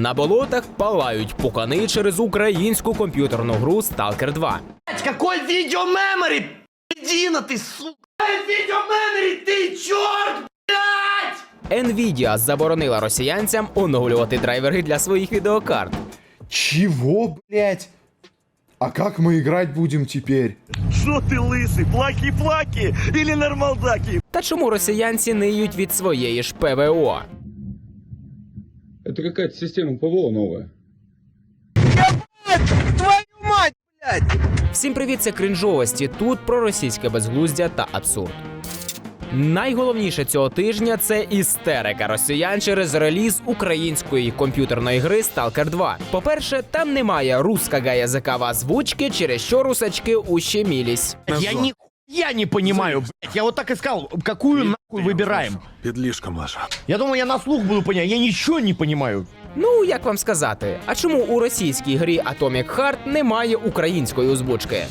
На болотах палають пукани через українську комп'ютерну гру Stalker 2. Блять, какой видеомемори? Дина ты, сука! Видеомемори, ты черт, блять! Nvidia заборонила росіянцям оновлювати драйвери для своїх відеокарт. Чего, блять? А как мы играть будем теперь? Что ты лысый, плаки-плаки или нормалдаки? Та чому росіянці ниють від своєї ж ПВО? Это какая-то система ПВО новая. Всім привіт, це крінжовості. Тут про російське безглуздя та абсурд. Найголовніше цього тижня це істерика росіян через реліз української комп'ютерної гри Stalker 2. По-перше, там немає русского язика в озвучці, через що русачки ущемілись. Я нихуя не понимаю, блять. Я вот так и сказал, какую нахуй выбираем? Підліжка Маша. Я думал, я на слух буду понять, я ничего не понимаю. Ну, як вам сказати, а чому у російській грі Atomic Heart немає української озвучки?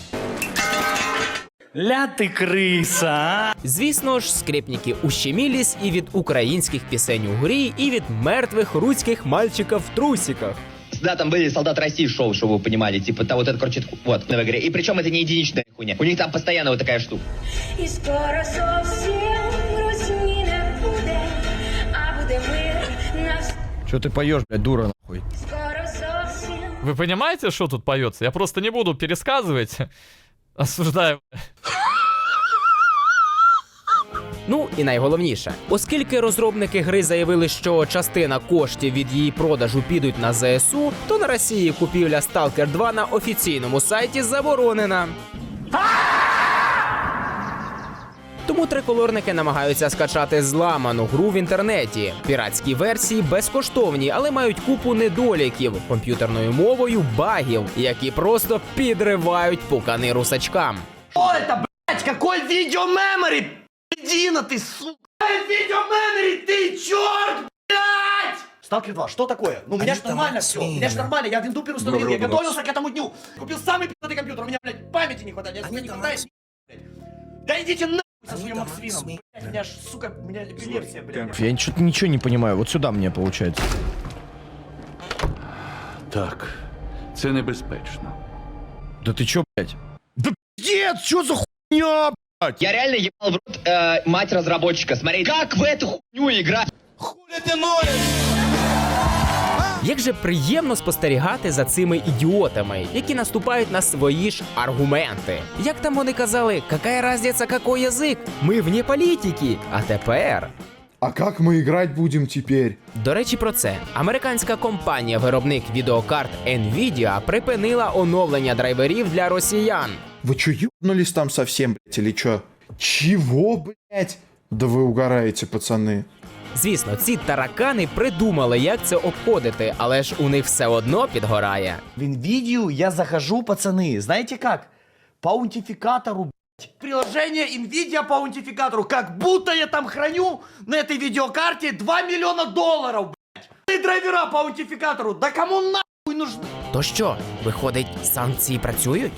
Ля ты крыса, а? Звісно ж, скрипники ущемілись і від українських пісень у грі, і від мертвих руських мальчиків в трусиках. Да, там были солдат России шоу, чтобы вы понимали, типа, та, вот это, короче, вот, в игре. И причем это не единичная хуйня. У них там постоянно вот такая штука. І скоро зовсім Росії не буде, а буде мир на вс- Что ты поешь, блядь, дура нахуй? скоро зовсім. Вы понимаете, что тут поется? Я просто не буду пересказывать. Осуждаю. Ну і найголовніше, оскільки розробники гри заявили, що частина коштів від її продажу підуть на ЗСУ, то на Росії купівля Stalker 2 на офіційному сайті заборонена. Тому триколорники намагаються скачати зламану гру в інтернеті. Піратські версії безкоштовні, але мають купу недоліків комп'ютерною мовою багів, які просто підривають пукани русачкам. Что это, блять, какой видеомемори? Дина ты, сука! Видеомемори, ты черт, блять! Сталкер 2, что такое? Ну, у меня же нормально все. У меня же нормально, я виндупер установил, я готовился к этому дню. Купил самый пи***ый компьютер, у меня, блядь, памяти не хватает, я не хватает, блядь. Да идите нахуй со своим Максвином, блядь, у меня ж, сука, у меня эпилепсия, блядь. Я что-то ничего не понимаю. Вот сюда мне получается. Так, це небезпечно. Да ты чё, блядь? Да пиздец, что за хуйня? Я реально ебал в рот э, мать разработчика. Смотри, как в эту хуйню играть? Як же приємно спостерігати за цими ідіотами, які наступають на свої ж аргументи. Як там вони казали, какая разниця, какой язик? Ми вне політики. А тепер. А как мы играть будем теперь? До речі, про це американська компанія-виробник відеокарт Nvidia припинила оновлення драйверів для росіян. Вы чё, ёбнулись там совсем, блять, или чё? Чего, блять? Да вы угораете, пацаны. Звісно, ці таракани придумали, як це обходити, але ж у них все одно підгорає. В NVIDIA я захожу, пацаны, знаете как? По аутентификатору, блядь. Приложение NVIDIA по аутентификатору. Как будто я там храню на этой видеокарте 2 миллиона долларов, блядь. И драйвера по аутентификатору. Да кому нахуй нужны? То що, виходить, санкції працюють?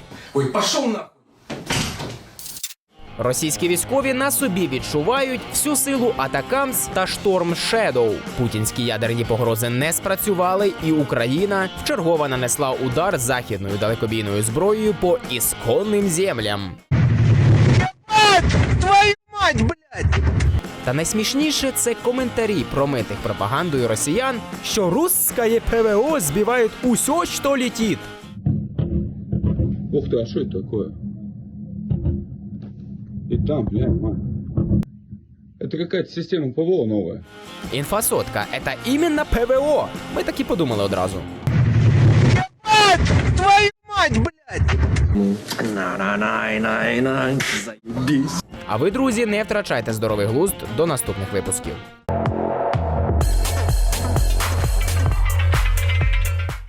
Російські військові на собі відчувають всю силу Атакамс та Шторм Шедоу. Путінські ядерні погрози не спрацювали, і Україна вчергово нанесла удар західною далекобійною зброєю по ісконним землям. Твою мать, блядь! Та найсмішніше це коментарі промитих пропагандою росіян, що русське ПВО збиває усе, що летить. Ух ты, а что это такое? И там, глянь, ма. Это какая-то система ПВО новая. Інфосотка це іменно ПВО. Ми так і подумали одразу. Твою мать, блядь! А ви, друзі, не втрачайте здоровий глузд до наступних випусків.